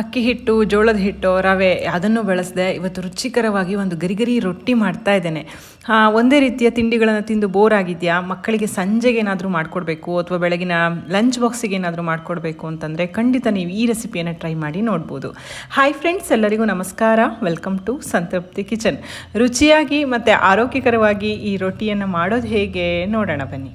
ಅಕ್ಕಿ ಹಿಟ್ಟು, ಜೋಳದ ಹಿಟ್ಟು, ರವೆ ಅದನ್ನು ಬಳಸದೆ ಇವತ್ತು ರುಚಿಕರವಾಗಿ ಒಂದು ಗರಿಗರಿ ರೊಟ್ಟಿ ಮಾಡ್ತಾ ಇದ್ದೇನೆ. ಒಂದೇ ರೀತಿಯ ತಿಂಡಿಗಳನ್ನು ತಿಂದು ಬೋರ್ ಆಗಿದೆಯಾ? ಮಕ್ಕಳಿಗೆ ಸಂಜೆಗೆ ಏನಾದರೂ ಮಾಡಿಕೊಡ್ಬೇಕು ಅಥವಾ ಬೆಳಗಿನ ಲಂಚ್ ಬಾಕ್ಸಿಗೆ ಏನಾದರೂ ಮಾಡಿಕೊಡ್ಬೇಕು ಅಂತಂದರೆ ಖಂಡಿತ ನೀವು ಈ ರೆಸಿಪಿಯನ್ನು ಟ್ರೈ ಮಾಡಿ ನೋಡ್ಬೋದು. ಹಾಯ್ ಫ್ರೆಂಡ್ಸ್ ಎಲ್ಲರಿಗೂ ನಮಸ್ಕಾರ. ವೆಲ್ಕಮ್ ಟು ಸಂತೃಪ್ತಿ ಕಿಚನ್ ರುಚಿಯಾಗಿ ಮತ್ತು ಆರೋಗ್ಯಕರವಾಗಿ ಈ ರೊಟ್ಟಿಯನ್ನು ಮಾಡೋದು ಹೇಗೆ? ನೋಡೋಣ ಬನ್ನಿ.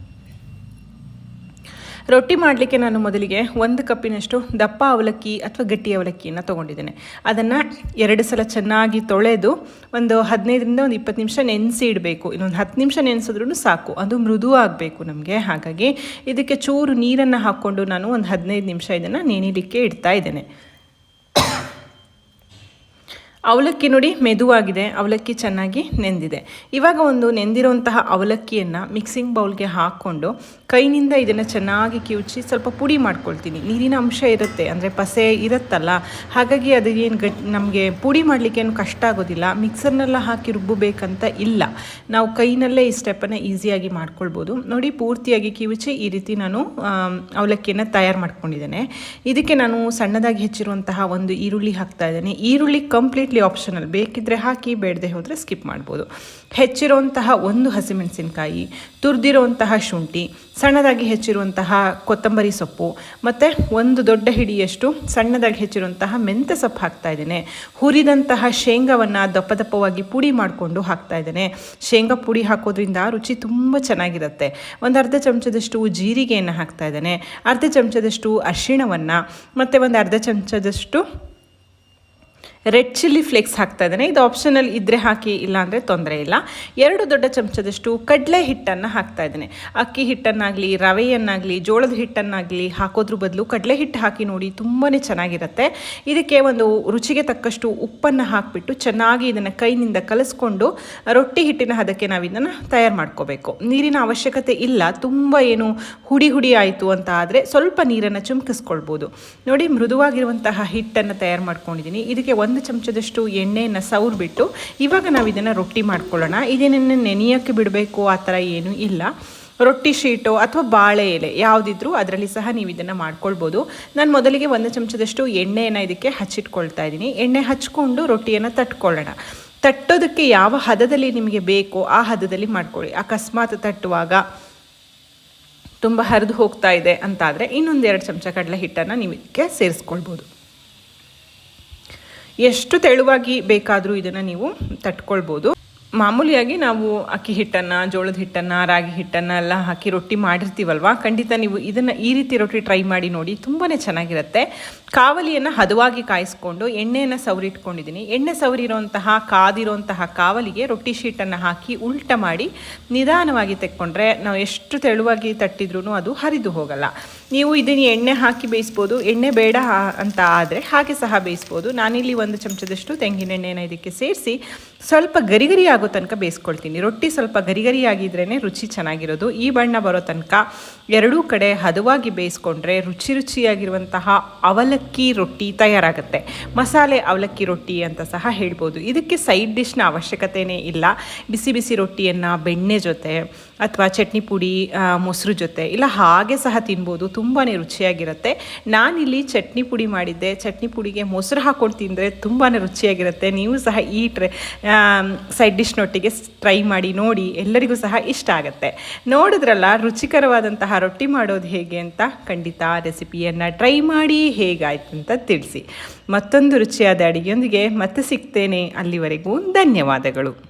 ರೊಟ್ಟಿ ಮಾಡಲಿಕ್ಕೆ ನಾನು ಮೊದಲಿಗೆ ಒಂದು ಕಪ್ಪಿನಷ್ಟು ದಪ್ಪ ಅವಲಕ್ಕಿ ಅಥವಾ ಗಟ್ಟಿ ಅವಲಕ್ಕಿಯನ್ನು ತೊಗೊಂಡಿದ್ದೇನೆ. ಅದನ್ನು ಎರಡು ಸಲ ಚೆನ್ನಾಗಿ ತೊಳೆದು ಒಂದು ಹದಿನೈದರಿಂದ ಒಂದು ಇಪ್ಪತ್ತು ನಿಮಿಷ ನೆನೆಸಿ ಇಡಬೇಕು. ಇನ್ನೊಂದು ಹತ್ತು ನಿಮಿಷ ನೆನೆಸಿದ್ರೂ ಸಾಕು. ಅದು ಮೃದು ಆಗಬೇಕು ನಮಗೆ. ಹಾಗಾಗಿ ಇದಕ್ಕೆ ಚೂರು ನೀರನ್ನು ಹಾಕ್ಕೊಂಡು ನಾನು ಒಂದು ಹದಿನೈದು ನಿಮಿಷ ಇದನ್ನು ನೆನೀಲಿಕ್ಕೆ ಇಡ್ತಾ ಇದ್ದೇನೆ. ಅವಲಕ್ಕಿ ನೋಡಿ ಮೆದುವಾಗಿದೆ, ಅವಲಕ್ಕಿ ಚೆನ್ನಾಗಿ ನೆಂದಿದೆ. ಇವಾಗ ಒಂದು ನೆಂದಿರುವಂತಹ ಅವಲಕ್ಕಿಯನ್ನು ಮಿಕ್ಸಿಂಗ್ ಬೌಲ್ಗೆ ಹಾಕ್ಕೊಂಡು ಕೈನಿಂದ ಇದನ್ನು ಚೆನ್ನಾಗಿ ಕಿವುಚಿ ಸ್ವಲ್ಪ ಪುಡಿ ಮಾಡ್ಕೊಳ್ತೀನಿ. ನೀರಿನ ಅಂಶ ಇರುತ್ತೆ, ಅಂದರೆ ಪಸೆ ಇರುತ್ತಲ್ಲ, ಹಾಗಾಗಿ ಅದು ಏನು ಗಟ್, ನಮಗೆ ಪುಡಿ ಮಾಡಲಿಕ್ಕೆ ಏನು ಕಷ್ಟ ಆಗೋದಿಲ್ಲ. ಮಿಕ್ಸರ್ನೆಲ್ಲ ಹಾಕಿ ರುಬ್ಬಬೇಕಂತ ಇಲ್ಲ. ನಾವು ಕೈನಲ್ಲೇ ಈ ಸ್ಟೆಪ್ಪನ್ನು ಈಸಿಯಾಗಿ ಮಾಡ್ಕೊಳ್ಬೋದು. ನೋಡಿ ಪೂರ್ತಿಯಾಗಿ ಕಿವುಚಿ ಈ ರೀತಿ ನಾನು ಅವಲಕ್ಕಿಯನ್ನು ತಯಾರು ಮಾಡ್ಕೊಂಡಿದ್ದೇನೆ. ಇದಕ್ಕೆ ನಾನು ಸಣ್ಣದಾಗಿ ಹೆಚ್ಚಿರುವಂತಹ ಒಂದು ಈರುಳ್ಳಿ ಹಾಕ್ತಾ ಇದ್ದೇನೆ. ಈರುಳ್ಳಿ ಕಂಪ್ಲೀಟ್ಲಿ ಆಪ್ಷನಲ್ ಬೇಕಿದ್ದರೆ ಹಾಕಿ, ಬೇಡದೆ ಹೋದರೆ ಸ್ಕಿಪ್ ಮಾಡ್ಬೋದು. ಹೆಚ್ಚಿರುವಂತಹ ಒಂದು ಹಸಿಮೆಣಸಿನಕಾಯಿ, ತುರಿದಿರುವಂತಹ ಶುಂಠಿ, ಸಣ್ಣದಾಗಿ ಹೆಚ್ಚಿರುವಂತಹ ಕೊತ್ತಂಬರಿ ಸೊಪ್ಪು, ಮತ್ತು ಒಂದು ದೊಡ್ಡ ಹಿಡಿಯಷ್ಟು ಸಣ್ಣದಾಗಿ ಹೆಚ್ಚಿರುವಂತಹ ಮೆಂತ್ಯ ಸೊಪ್ಪು ಹಾಕ್ತಾ ಇದ್ದೇನೆ. ಹುರಿದಂತಹ ಶೇಂಗಾವನ್ನು ದಪ್ಪ ದಪ್ಪವಾಗಿ ಪುಡಿ ಮಾಡಿಕೊಂಡು ಹಾಕ್ತಾ ಇದ್ದೇನೆ. ಶೇಂಗಾ ಪುಡಿ ಹಾಕೋದ್ರಿಂದ ರುಚಿ ತುಂಬ ಚೆನ್ನಾಗಿರುತ್ತೆ. ಒಂದು ಅರ್ಧ ಚಮಚದಷ್ಟು ಜೀರಿಗೆಯನ್ನು ಹಾಕ್ತಾ ಇದ್ದೇನೆ. ಅರ್ಧ ಚಮಚದಷ್ಟು ಅರಿಶಿಣವನ್ನು, ಮತ್ತು ಒಂದು ಅರ್ಧ ಚಮಚದಷ್ಟು ರೆಡ್ ಚಿಲ್ಲಿ ಫ್ಲೇಕ್ಸ್ ಹಾಕ್ತಾ ಇದ್ದೇನೆ. ಇದು ಆಪ್ಷನಲ್ ಇದ್ದರೆ ಹಾಕಿ, ಇಲ್ಲಾಂದರೆ ತೊಂದರೆ ಇಲ್ಲ. ಎರಡು ದೊಡ್ಡ ಚಮಚದಷ್ಟು ಕಡಲೆ ಹಿಟ್ಟನ್ನು ಹಾಕ್ತಾ ಇದ್ದೇನೆ. ಅಕ್ಕಿ ಹಿಟ್ಟನ್ನಾಗಲಿ, ರವೆಯನ್ನಾಗಲಿ, ಜೋಳದ ಹಿಟ್ಟನ್ನಾಗಲಿ ಹಾಕೋದ್ರ ಬದಲು ಕಡಲೆ ಹಿಟ್ಟು ಹಾಕಿ ನೋಡಿ ತುಂಬಾ ಚೆನ್ನಾಗಿರುತ್ತೆ. ಇದಕ್ಕೆ ಒಂದು ರುಚಿಗೆ ತಕ್ಕಷ್ಟು ಉಪ್ಪನ್ನು ಹಾಕಿಬಿಟ್ಟು ಚೆನ್ನಾಗಿ ಇದನ್ನು ಕೈನಿಂದ ಕಲಿಸ್ಕೊಂಡು ರೊಟ್ಟಿ ಹಿಟ್ಟಿನ ಹದಕ್ಕೆ ನಾವು ಇದನ್ನು ತಯಾರು ಮಾಡ್ಕೋಬೇಕು. ನೀರಿನ ಅವಶ್ಯಕತೆ ಇಲ್ಲ. ತುಂಬ ಏನು ಹುಡಿ ಹುಡಿ ಆಯಿತು ಅಂತ ಆದರೆ ಸ್ವಲ್ಪ ನೀರನ್ನು ಚುಮ್ಕಿಸ್ಕೊಳ್ಬೋದು. ನೋಡಿ, ಮೃದುವಾಗಿರುವಂತಹ ಹಿಟ್ಟನ್ನು ತಯಾರು ಮಾಡ್ಕೊಂಡಿದ್ದೀನಿ. ಇದಕ್ಕೆ ಒಂದು ಒಂದು ಚಮಚದಷ್ಟು ಎಣ್ಣೆಯನ್ನು ಸವ್ರಿಬಿಟ್ಟು ಇವಾಗ ನಾವು ಇದನ್ನು ರೊಟ್ಟಿ ಮಾಡ್ಕೊಳ್ಳೋಣ. ಇದೇನನ್ನು ನೆನೆಯೋಕ್ಕೆ ಬಿಡಬೇಕು ಆ ಥರ ಏನೂ ಇಲ್ಲ. ರೊಟ್ಟಿ ಶೀಟು ಅಥವಾ ಬಾಳೆ ಎಲೆ ಯಾವುದಿದ್ರೂ ಅದರಲ್ಲಿ ಸಹ ನೀವು ಇದನ್ನು ಮಾಡ್ಕೊಳ್ಬೋದು. ನಾನು ಮೊದಲಿಗೆ ಒಂದು ಚಮಚದಷ್ಟು ಎಣ್ಣೆಯನ್ನು ಇದಕ್ಕೆ ಹಚ್ಚಿಟ್ಕೊಳ್ತಾ ಇದ್ದೀನಿ. ಎಣ್ಣೆ ಹಚ್ಕೊಂಡು ರೊಟ್ಟಿಯನ್ನು ತಟ್ಕೊಳ್ಳೋಣ. ತಟ್ಟೋದಕ್ಕೆ ಯಾವ ಹದದಲ್ಲಿ ನಿಮಗೆ ಬೇಕೋ ಆ ಹದದಲ್ಲಿ ಮಾಡ್ಕೊಳ್ಳಿ. ಅಕಸ್ಮಾತ್ ತಟ್ಟುವಾಗ ತುಂಬ ಹರಿದು ಹೋಗ್ತಾ ಇದೆ ಅಂತಾದರೆ ಇನ್ನೊಂದು ಎರಡು ಚಮಚ ಕಡಲೆ ಹಿಟ್ಟನ್ನು ನೀವು ಇದಕ್ಕೆ ಸೇರಿಸ್ಕೊಳ್ಬೋದು. ಎಷ್ಟು ತೆಳುವಾಗಿ ಬೇಕಾದರೂ ಇದನ್ನು ನೀವು ತಟ್ಕೊಳ್ಬೋದು. ಮಾಮೂಲಿಯಾಗಿ ನಾವು ಅಕ್ಕಿ ಹಿಟ್ಟನ್ನು, ಜೋಳದ ಹಿಟ್ಟನ್ನು, ರಾಗಿ ಹಿಟ್ಟನ್ನು ಎಲ್ಲ ಹಾಕಿ ರೊಟ್ಟಿ ಮಾಡಿರ್ತೀವಲ್ವ? ಖಂಡಿತ ನೀವು ಇದನ್ನು ಈ ರೀತಿ ರೊಟ್ಟಿ ಟ್ರೈ ಮಾಡಿ ನೋಡಿ ತುಂಬಾ ಚೆನ್ನಾಗಿರುತ್ತೆ. ಕಾವಲಿಯನ್ನು ಹದವಾಗಿ ಕಾಯಿಸ್ಕೊಂಡು ಎಣ್ಣೆಯನ್ನು ಸವರಿಟ್ಕೊಂಡಿದ್ದೀನಿ. ಎಣ್ಣೆ ಸವರಿರುವಂತಹ ಕಾದಿರುವಂತಹ ಕಾವಲಿಗೆ ರೊಟ್ಟಿ ಶೀಟನ್ನು ಹಾಕಿ ಉಲ್ಟ ಮಾಡಿ ನಿಧಾನವಾಗಿ ತೆಕ್ಕೊಂಡ್ರೆ ನಾವು ಎಷ್ಟು ತೆಳುವಾಗಿ ತಟ್ಟಿದ್ರೂ ಅದು ಹರಿದು ಹೋಗಲ್ಲ. ನೀವು ಇದನ್ನು ಎಣ್ಣೆ ಹಾಕಿ ಬೇಯಿಸ್ಬೋದು. ಎಣ್ಣೆ ಬೇಡ ಅಂತ ಆದರೆ ಹಾಗೆ ಸಹ ಬೇಯಿಸ್ಬೋದು. ನಾನಿಲ್ಲಿ ಒಂದು ಚಮಚದಷ್ಟು ತೆಂಗಿನ ಎಣ್ಣೆನ ಇದಕ್ಕೆ ಸೇರಿಸಿ ಸ್ವಲ್ಪ ಗರಿಗರಿ ಗರಿ ಆಗೋ ತನಕ ಬೇಯಿಸ್ಕೊಳ್ತೀನಿ. ರೊಟ್ಟಿ ಸ್ವಲ್ಪ ಗರಿಗರಿಯಾಗಿದ್ರೇ ರುಚಿ ಚೆನ್ನಾಗಿರೋದು. ಈ ಬಣ್ಣ ಬರೋ ತನಕ ಎರಡೂ ಕಡೆ ಹದವಾಗಿ ಬೇಯಿಸ್ಕೊಂಡ್ರೆ ರುಚಿ ರುಚಿಯಾಗಿರುವಂತಹ ಅವಲಕ್ಕಿ ರೊಟ್ಟಿ ತಯಾರಾಗುತ್ತೆ. ಮಸಾಲೆ ಅವಲಕ್ಕಿ ರೊಟ್ಟಿ ಅಂತ ಸಹ ಹೇಳ್ಬೋದು. ಇದಕ್ಕೆ ಸೈಡ್ ಡಿಶ್ನ ಅವಶ್ಯಕತೆಯೇ ಇಲ್ಲ. ಬಿಸಿ ಬಿಸಿ ರೊಟ್ಟಿಯನ್ನು ಬೆಣ್ಣೆ ಜೊತೆ ಅಥವಾ ಚಟ್ನಿ ಪುಡಿ ಮೊಸರು ಜೊತೆ, ಇಲ್ಲ ಹಾಗೆ ಸಹ ತಿನ್ಬೋದು ತುಂಬಾ ರುಚಿಯಾಗಿರುತ್ತೆ. ನಾನಿಲ್ಲಿ ಚಟ್ನಿ ಪುಡಿ ಮಾಡಿದ್ದೆ, ಚಟ್ನಿ ಪುಡಿಗೆ ಮೊಸರು ಹಾಕ್ಕೊಂಡು ತಿಂದರೆ ತುಂಬಾ ರುಚಿಯಾಗಿರುತ್ತೆ. ನೀವು ಸಹ ಈ ಟ್ರೈ ಸೈಡ್ ಡಿಶ್ನೊಟ್ಟಿಗೆ ಟ್ರೈ ಮಾಡಿ, ನೋಡಿ, ಎಲ್ಲರಿಗೂ ಸಹ ಇಷ್ಟ ಆಗುತ್ತೆ. ನೋಡಿದ್ರಲ್ಲ, ರುಚಿಕರವಾದಂತಹ ರೊಟ್ಟಿ ಮಾಡೋದು ಹೇಗೆ ಅಂತ? ಖಂಡಿತ ರೆಸಿಪಿಯನ್ನು ಟ್ರೈ ಮಾಡಿ, ಹೇಗಾಯ್ತು ಅಂತ ತಿಳಿಸಿ. ಮತ್ತೊಂದು ರುಚಿಯಾದ ಅಡಿಗೆಯೊಂದಿಗೆ ಮತ್ತೆ ಸಿಗ್ತೇನೆ. ಅಲ್ಲಿವರೆಗೂ ಧನ್ಯವಾದಗಳು.